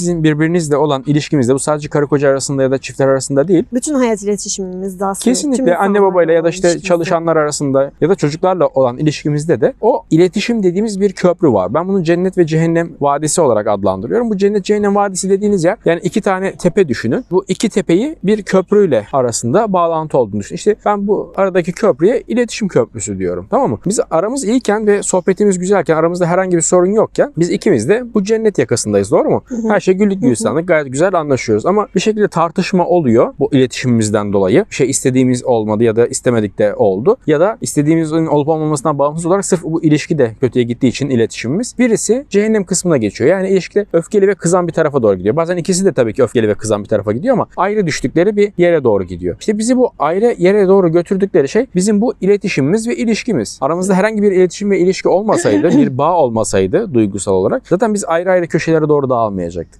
sizin birbirinizle olan ilişkimizde bu sadece karı koca arasında ya da çiftler arasında değil. Bütün hayat iletişimimizde aslında. Kesinlikle anne babayla ya da işte çalışanlar arasında ya da çocuklarla olan ilişkimizde de o iletişim dediğimiz bir köprü var. Ben bunu cennet ve cehennem vadisi olarak adlandırıyorum. Bu cennet cehennem vadisi dediğiniz yer yani iki tane tepe düşünün. Bu iki tepeyi bir köprüyle arasında bağlantı olduğunu düşünün. İşte ben bu aradaki köprüye iletişim köprüsü diyorum. Tamam mı? Biz aramız iyiyken ve sohbetimiz güzelken aramızda herhangi bir sorun yokken biz ikimiz de bu cennet yakasındayız. Doğru mu? Her şey güllük gülistanlık gayet güzel anlaşıyoruz. Ama bir şekilde tartışma oluyor bu iletişimimizden dolayı. Bir şey istediğimiz olmadı ya da istemedik de oldu. Ya da istediğimizin olup olmamasından bağımsız olarak sırf bu ilişki de kötüye gittiği için iletişimimiz. Birisi cehennem kısmına geçiyor. Yani ilişkide öfkeli ve kızan bir tarafa doğru gidiyor. Bazen ikisi de tabii ki öfkeli ve kızan bir tarafa gidiyor ama ayrı düştükleri bir yere doğru gidiyor. İşte bizi bu ayrı yere doğru götürdükleri şey bizim bu iletişimimiz ve ilişkimiz. Aramızda herhangi bir iletişim ve ilişki olmasaydı, bir bağ olmasaydı duygusal olarak zaten biz ayrı ayrı köşelere doğru dağılmayacaktık.